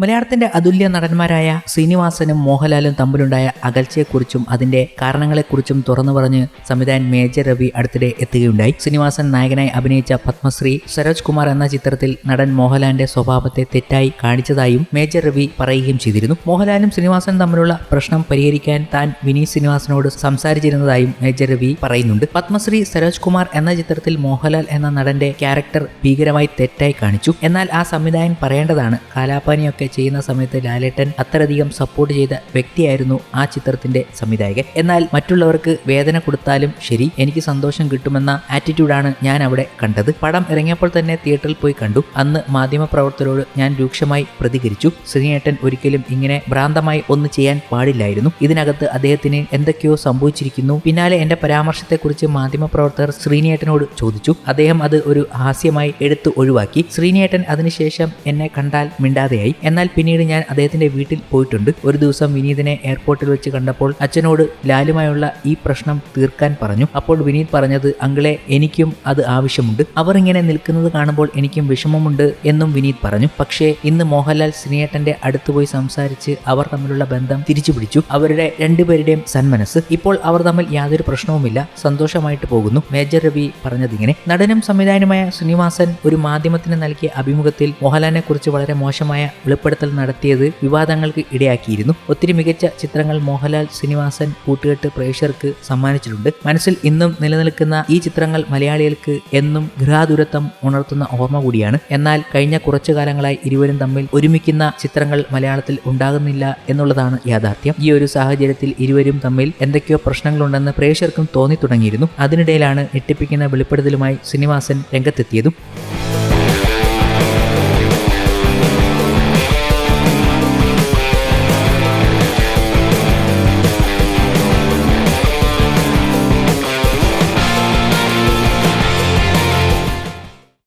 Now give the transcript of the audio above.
മലയാളത്തിന്റെ അതുല്യ നടന്മാരായ ശ്രീനിവാസനും മോഹൻലാലും തമ്മിലുണ്ടായ അകൽച്ചയെക്കുറിച്ചും അതിന്റെ കാരണങ്ങളെക്കുറിച്ചും തുറന്നു പറഞ്ഞ് സംവിധായകൻ മേജർ രവി അടുത്തിടെ എത്തുകയുണ്ടായി. ശ്രീനിവാസൻ നായകനായി അഭിനയിച്ച പത്മശ്രീ സരോജ് കുമാർ എന്ന ചിത്രത്തിൽ നടൻ മോഹൻലാലിന്റെ സ്വഭാവത്തെ തെറ്റായി കാണിച്ചതായും മേജർ രവി പറയുകയും ചെയ്തിരുന്നു. മോഹൻലാലും ശ്രീനിവാസനും തമ്മിലുള്ള പ്രശ്നം പരിഹരിക്കാൻ താൻ വിനീത് ശ്രീനിവാസനോട് സംസാരിച്ചിരുന്നതായും മേജർ രവി പറയുന്നുണ്ട്. പത്മശ്രീ സരോജ് കുമാർ എന്ന ചിത്രത്തിൽ മോഹൻലാൽ എന്ന നടന്റെ ക്യാരക്ടർ ഭീകരമായി തെറ്റായി കാണിച്ചു. എന്നാൽ ആ സംവിധായകൻ പറയേണ്ടതാണ് കാലാപാനിയൊക്കെ ചെയ്യുന്ന സമയത്ത് ലാലേട്ടൻ അത്രയധികം സപ്പോർട്ട് ചെയ്ത വ്യക്തിയായിരുന്നു ആ ചിത്രത്തിന്റെ സംവിധായകൻ. എന്നാൽ മറ്റുള്ളവർക്ക് വേദന കൊടുത്താലും ശരി എനിക്ക് സന്തോഷം കിട്ടുമെന്ന ആറ്റിറ്റ്യൂഡാണ് ഞാൻ അവിടെ കണ്ടത്. പടം ഇറങ്ങിയപ്പോൾ തന്നെ തിയേറ്ററിൽ പോയി കണ്ടു. അന്ന് മാധ്യമപ്രവർത്തകരോട് ഞാൻ രൂക്ഷമായി പ്രതികരിച്ചു. ശ്രീനേട്ടൻ ഒരിക്കലും ഇങ്ങനെ ഭ്രാന്തമായി ഒന്ന് ചെയ്യാൻ പാടില്ലായിരുന്നു. ഇതിനകത്ത് അദ്ദേഹത്തിന് എന്തൊക്കെയോ സംഭവിച്ചിരിക്കുന്നു. പിന്നാലെ എന്റെ പരാമർശത്തെക്കുറിച്ച് മാധ്യമപ്രവർത്തകർ ശ്രീനേട്ടനോട് ചോദിച്ചു. അദ്ദേഹം അത് ഒരു ഹാസ്യമായി എടുത്തു ഒഴിവാക്കി. ശ്രീനേട്ടൻ അതിനുശേഷം എന്നെ കണ്ടാൽ മിണ്ടാതെയായി. എന്നാൽ പിന്നീട് ഞാൻ അദ്ദേഹത്തിന്റെ വീട്ടിൽ പോയിട്ടുണ്ട്. ഒരു ദിവസം വിനീതിനെ എയർപോർട്ടിൽ വെച്ച് കണ്ടപ്പോൾ അച്ഛനോട് ലാലുമായുള്ള ഈ പ്രശ്നം തീർക്കാൻ പറഞ്ഞു. അപ്പോൾ വിനീത് പറഞ്ഞത് അങ്കിളെ എനിക്കും അത് ആവശ്യമുണ്ട്. അവർ ഇങ്ങനെ നിൽക്കുന്നത് കാണുമ്പോൾ എനിക്കും വിഷമമുണ്ട് എന്നും വിനീത് പറഞ്ഞു. പക്ഷേ ഇന്ന് മോഹൻലാൽ സിനിയേട്ടന്റെ അടുത്ത് പോയി സംസാരിച്ച് അവർ തമ്മിലുള്ള ബന്ധം തിരിച്ചു പിടിച്ചു. അവരുടെ രണ്ടുപേരുടെയും സന്മനസ് ഇപ്പോൾ അവർ തമ്മിൽ യാതൊരു പ്രശ്നവുമില്ല. സന്തോഷമായിട്ട് പോകുന്നു. മേജർ രവി പറഞ്ഞതിങ്ങനെ. നടനും സംവിധായകനുമായ ശ്രീനിവാസൻ ഒരു മാധ്യമത്തിന് നൽകിയ അഭിമുഖത്തിൽ മോഹൻലാലിനെ കുറിച്ച് വളരെ മോശമായ വെളിപ്പെടുത്തൽ നടത്തിയത് വിവാദങ്ങൾക്ക് ഇടയാക്കിയിരുന്നു. ഒത്തിരി മികച്ച ചിത്രങ്ങൾ മോഹൻലാൽ ശ്രീനിവാസൻ കൂട്ടുകെട്ട് പ്രേക്ഷകർക്ക് സമ്മാനിച്ചിട്ടുണ്ട്. മനസ്സിൽ ഇന്നും നിലനിൽക്കുന്ന ഈ ചിത്രങ്ങൾ മലയാളികൾക്ക് എന്നും ഗൃഹാതുരത്വം ഉണർത്തുന്ന ഓർമ്മ കൂടിയാണ്. എന്നാൽ കഴിഞ്ഞ കുറച്ചു കാലങ്ങളായി ഇരുവരും തമ്മിൽ ഒരുമിക്കുന്ന ചിത്രങ്ങൾ മലയാളത്തിൽ ഉണ്ടാകുന്നില്ല എന്നുള്ളതാണ് യാഥാർത്ഥ്യം. ഈ ഒരു സാഹചര്യത്തിൽ ഇരുവരും തമ്മിൽ എന്തൊക്കെയോ പ്രശ്നങ്ങളുണ്ടെന്ന് പ്രേക്ഷകർക്കും തോന്നി തുടങ്ങിയിരുന്നു അതിനിടയിലാണ് ഞെട്ടിപ്പിക്കുന്ന വെളിപ്പെടുത്തലുമായി ശ്രീനിവാസൻ രംഗത്തെത്തിയതും.